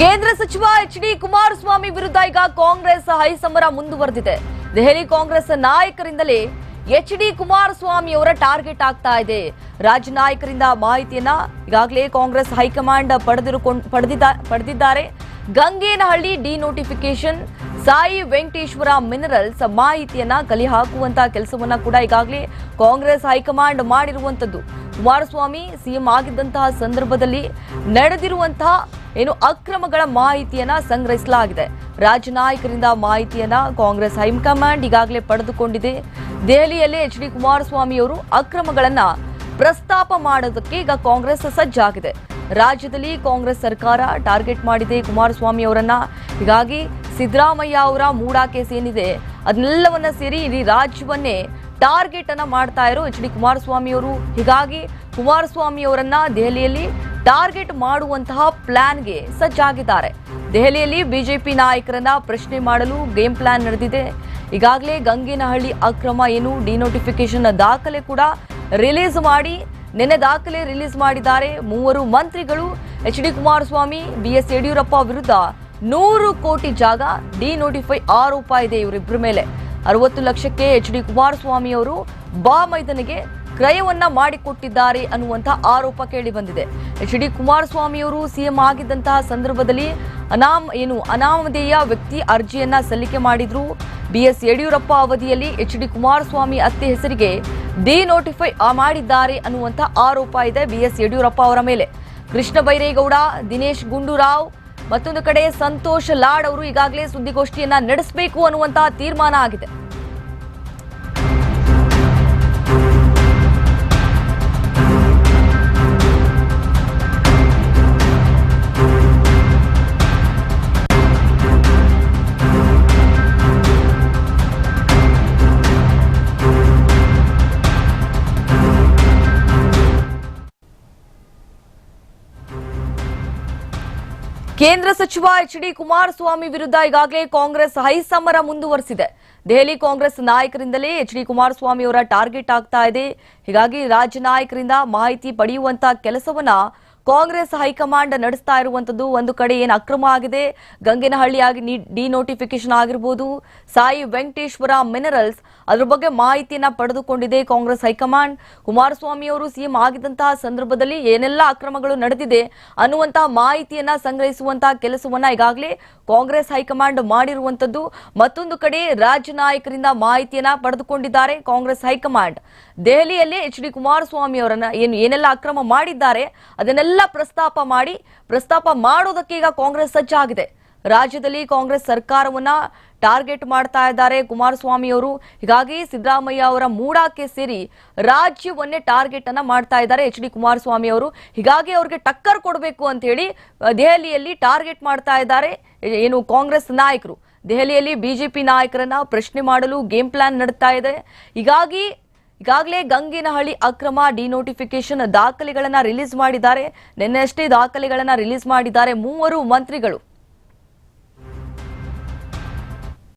ಕೇಂದ್ರ ಸಚಿವ H D Kumaraswamy ವಿರುದ್ಧ ಈಗ ಕಾಂಗ್ರೆಸ್ ಹೈಸಮರ ಮುಂದುವರೆದಿದೆ. ದೆಹಲಿ ಕಾಂಗ್ರೆಸ್ ನಾಯಕರಿಂದಲೇ ಎಚ್ ಡಿ ಕುಮಾರಸ್ವಾಮಿ ಅವರ ಟಾರ್ಗೆಟ್ ಆಗ್ತಾ ಇದೆ. ರಾಜ್ಯ ನಾಯಕರಿಂದ ಮಾಹಿತಿಯನ್ನ ಈಗಾಗಲೇ ಕಾಂಗ್ರೆಸ್ ಹೈಕಮಾಂಡ್ ಪಡೆದಿರುಕೊಂಡು ಪಡೆದಿದ್ದ ಪಡೆದಿದ್ದಾರೆ. ಗಂಗೇನಹಳ್ಳಿ ಡಿನೋಟಿಫಿಕೇಶನ್ ಸಾಯಿ ವೆಂಕಟೇಶ್ವರ ಮಿನರಲ್ಸ್ ಮಾಹಿತಿಯನ್ನ ಕಲಿ ಹಾಕುವಂತ ಕೆಲಸವನ್ನ ಕೂಡ ಈಗಾಗಲೇ ಕಾಂಗ್ರೆಸ್ ಹೈಕಮಾಂಡ್ ಮಾಡಿರುವಂತದ್ದು. ಕುಮಾರಸ್ವಾಮಿ ಸಿಎಂ ಆಗಿದ್ದಂತಹ ಸಂದರ್ಭದಲ್ಲಿ ನಡೆದಿರುವಂತಹ ಏನು ಅಕ್ರಮಗಳ ಮಾಹಿತಿಯನ್ನ ಸಂಗ್ರಹಿಸಲಾಗಿದೆ. ರಾಜ್ಯ ನಾಯಕರಿಂದ ಮಾಹಿತಿಯನ್ನ ಕಾಂಗ್ರೆಸ್ ಹೈಕಮಾಂಡ್ ಈಗಾಗಲೇ ಪಡೆದುಕೊಂಡಿದೆ. ದೆಹಲಿಯಲ್ಲಿ ಎಚ್ ಡಿ ಕುಮಾರಸ್ವಾಮಿಯವರು ಅಕ್ರಮಗಳನ್ನ ಪ್ರಸ್ತಾಪ ಮಾಡೋದಕ್ಕೆ ಈಗ ಕಾಂಗ್ರೆಸ್ ಸಜ್ಜಾಗಿದೆ. ರಾಜ್ಯದಲ್ಲಿ ಕಾಂಗ್ರೆಸ್ ಸರ್ಕಾರ ಟಾರ್ಗೆಟ್ ಮಾಡಿದೆ ಕುಮಾರಸ್ವಾಮಿ ಅವರನ್ನ. ಹೀಗಾಗಿ ಸಿದ್ದರಾಮಯ್ಯ ಅವರ ಮೂಡಾ ಕೇಸ್ ಏನಿದೆ, ಅದನ್ನೆಲ್ಲವನ್ನ ಸೇರಿ ಇಡೀ ರಾಜ್ಯವನ್ನೇ ಟಾರ್ಗೆಟ್ ಅನ್ನ ಮಾಡ್ತಾ ಇರೋ ಎಚ್ ಡಿ ಕುಮಾರಸ್ವಾಮಿ ಅವರು. ಹೀಗಾಗಿ ಕುಮಾರಸ್ವಾಮಿ ಅವರನ್ನ ದೆಹಲಿಯಲ್ಲಿ ಟಾರ್ಗೆಟ್ ಮಾಡುವಂತಹ ಪ್ಲಾನ್ಗೆ ಸಜ್ಜಾಗಿದ್ದಾರೆ. ದೆಹಲಿಯಲ್ಲಿ ಬಿಜೆಪಿ ನಾಯಕರನ್ನ ಪ್ರಶ್ನೆ ಮಾಡಲು ಗೇಮ್ ಪ್ಲಾನ್ ನಡೆದಿದೆ. ಈಗಾಗಲೇ ಗಂಗೇನಹಳ್ಳಿ ಅಕ್ರಮ ಏನು ಡಿನೋಟಿಫಿಕೇಶನ್ ದಾಖಲೆ ಕೂಡ ರಿಲೀಸ್ ಮಾಡಿ, ನಿನ್ನೆ ದಾಖಲೆ ರಿಲೀಸ್ ಮಾಡಿದ್ದಾರೆ. ಮೂವರು ಮಂತ್ರಿಗಳು H D Kumaraswamy, B S Yediyurappa ವಿರುದ್ಧ ನೂರು ಕೋಟಿ ಜಾಗ ಡಿ ನೋಟಿಫೈ ಆರೋಪ ಇದೆ ಇವರಿಬ್ಬರ ಮೇಲೆ. ಅರವತ್ತು ಲಕ್ಷಕ್ಕೆ ಎಚ್ ಡಿ ಕುಮಾರಸ್ವಾಮಿ ಅವರು ಬಾ ಮೈದನಿಗೆ ಕ್ರಯವನ್ನ ಮಾಡಿಕೊಟ್ಟಿದ್ದಾರೆ ಅನ್ನುವಂತಹ ಆರೋಪ ಕೇಳಿ ಬಂದಿದೆ ಎಚ್ ಡಿ ಕುಮಾರಸ್ವಾಮಿಯವರು ಸಿಎಂ ಆಗಿದ್ದಂತಹ ಸಂದರ್ಭದಲ್ಲಿ ಅನಾಮ ಏನು ಅನಾಮಧೇಯ ವ್ಯಕ್ತಿ ಅರ್ಜಿಯನ್ನ ಸಲ್ಲಿಕೆ ಮಾಡಿದ್ರು. ಬಿಎಸ್ ಯಡಿಯೂರಪ್ಪ ಅವಧಿಯಲ್ಲಿ ಎಚ್ ಡಿ ಕುಮಾರಸ್ವಾಮಿ ಅತ್ತೆ ಹೆಸರಿಗೆ ಡಿ ನೋಟಿಫೈ ಮಾಡಿದ್ದಾರೆ ಅನ್ನುವಂತಹ ಆರೋಪ ಇದೆ ಬಿಎಸ್ ಯಡಿಯೂರಪ್ಪ ಅವರ ಮೇಲೆ. ಕೃಷ್ಣ ಬೈರೇಗೌಡ, ದಿನೇಶ್ ಗುಂಡೂರಾವ್ ಮತ್ತೊಂದು ಕಡೆ ಸಂತೋಷ್ ಲಾಡ್ ಅವರು ಈಗಾಗಲೇ ಸುದ್ದಿಗೋಷ್ಠಿಯನ್ನ ನಡೆಸಬೇಕು ಅನ್ನುವಂತಹ ತೀರ್ಮಾನ ಆಗಿದೆ. ಕೇಂದ್ರ ಸಚಿವ ಎಚ್ ಡಿ ಕುಮಾರಸ್ವಾಮಿ ವಿರುದ್ಧ ಈಗಾಗಲೇ ಕಾಂಗ್ರೆಸ್ ಹೈಸಮರ ಮುಂದುವರೆಸಿದೆ. ದೆಹಲಿ ಕಾಂಗ್ರೆಸ್ ನಾಯಕರಿಂದಲೇ ಎಚ್ ಡಿ ಕುಮಾರಸ್ವಾಮಿ ಅವರ ಟಾರ್ಗೆಟ್ ಆಗ್ತಾ ಇದೆ. ಹೀಗಾಗಿ ರಾಜ್ಯ ನಾಯಕರಿಂದ ಮಾಹಿತಿ ಪಡೆಯುವಂತಹ ಕೆಲಸವನ್ನ ಕಾಂಗ್ರೆಸ್ ಹೈಕಮಾಂಡ್ ನಡೆಸ್ತಾ ಇರುವಂತದ್ದು ಒಂದು ಕಡೆ ಏನು ಅಕ್ರಮ ಆಗಿದೆ, ಗಂಗೇನಹಳ್ಳಿಯಾಗಿ ಡಿನೋಟಿಫಿಕೇಶನ್ ಆಗಿರ್ಬೋದು, ಸಾಯಿ ವೆಂಕಟೇಶ್ವರ ಮಿನರಲ್ಸ್ ಅದ್ರ ಬಗ್ಗೆ ಮಾಹಿತಿಯನ್ನ ಪಡೆದುಕೊಂಡಿದೆ ಕಾಂಗ್ರೆಸ್ ಹೈಕಮಾಂಡ್. ಕುಮಾರಸ್ವಾಮಿ ಅವರು ಸಿಎಂ ಆಗಿದ್ದಂತಹ ಸಂದರ್ಭದಲ್ಲಿ ಏನೆಲ್ಲ ಅಕ್ರಮಗಳು ನಡೆದಿದೆ ಅನ್ನುವಂತಹ ಮಾಹಿತಿಯನ್ನ ಸಂಗ್ರಹಿಸುವಂತಹ ಕೆಲಸವನ್ನ ಈಗಾಗಲೇ ಕಾಂಗ್ರೆಸ್ ಹೈಕಮಾಂಡ್ ಮಾಡಿರುವಂತದ್ದು. ಮತ್ತೊಂದು ಕಡೆ ರಾಜ್ಯ ನಾಯಕರಿಂದ ಮಾಹಿತಿಯನ್ನ ಪಡೆದುಕೊಂಡಿದ್ದಾರೆ ಕಾಂಗ್ರೆಸ್ ಹೈಕಮಾಂಡ್. ದೆಹಲಿಯಲ್ಲಿ ಎಚ್ ಡಿ ಕುಮಾರಸ್ವಾಮಿ ಅವರನ್ನ ಏನು ಏನೆಲ್ಲ ಅಕ್ರಮ ಮಾಡಿದ್ದಾರೆ, ಅದನ್ನೆಲ್ಲ ಪ್ರಸ್ತಾಪ ಮಾಡಿ ಪ್ರಸ್ತಾಪ ಮಾಡೋದಕ್ಕೆ ಈಗ ಕಾಂಗ್ರೆಸ್ ಸಜ್ಜಾಗಿದೆ. ರಾಜ್ಯದಲ್ಲಿ ಕಾಂಗ್ರೆಸ್ ಸರ್ಕಾರವನ್ನ ಟಾರ್ಗೆಟ್ ಮಾಡ್ತಾ ಇದ್ದಾರೆ ಕುಮಾರಸ್ವಾಮಿ ಅವರು. ಹೀಗಾಗಿ ಸಿದ್ದರಾಮಯ್ಯ ಅವರ ಮೂಡಾಕ್ಕೆ ಸೇರಿ ರಾಜ್ಯವನ್ನೇ ಟಾರ್ಗೆಟ್ ಅನ್ನ ಮಾಡ್ತಾ ಇದ್ದಾರೆ ಎಚ್ ಡಿ ಕುಮಾರಸ್ವಾಮಿ ಅವರು. ಹೀಗಾಗಿ ಅವ್ರಿಗೆ ಟಕ್ಕರ್ ಕೊಡಬೇಕು ಅಂತ ಹೇಳಿ ದೆಹಲಿಯಲ್ಲಿ ಟಾರ್ಗೆಟ್ ಮಾಡ್ತಾ ಇದ್ದಾರೆ ಏನು ಕಾಂಗ್ರೆಸ್ ನಾಯಕರು. ದೆಹಲಿಯಲ್ಲಿ ಬಿಜೆಪಿ ನಾಯಕರನ್ನ ಪ್ರಶ್ನೆ ಮಾಡಲು ಗೇಮ್ ಪ್ಲಾನ್ ನಡೀತಾ ಇದೆ. ಹೀಗಾಗಿ ಈಗಾಗಲೇ ಗಂಗಿನಹಳ್ಳಿ ಅಕ್ರಮ ಡಿನೋಟಿಫಿಕೇಶನ್ ದಾಖಲೆಗಳನ್ನು ರಿಲೀಸ್ ಮಾಡಿದ್ದಾರೆ. ನಿನ್ನೆಷ್ಟೇ ದಾಖಲೆಗಳನ್ನು ರಿಲೀಸ್ ಮಾಡಿದ್ದಾರೆ ಮೂವರು ಮಂತ್ರಿಗಳು.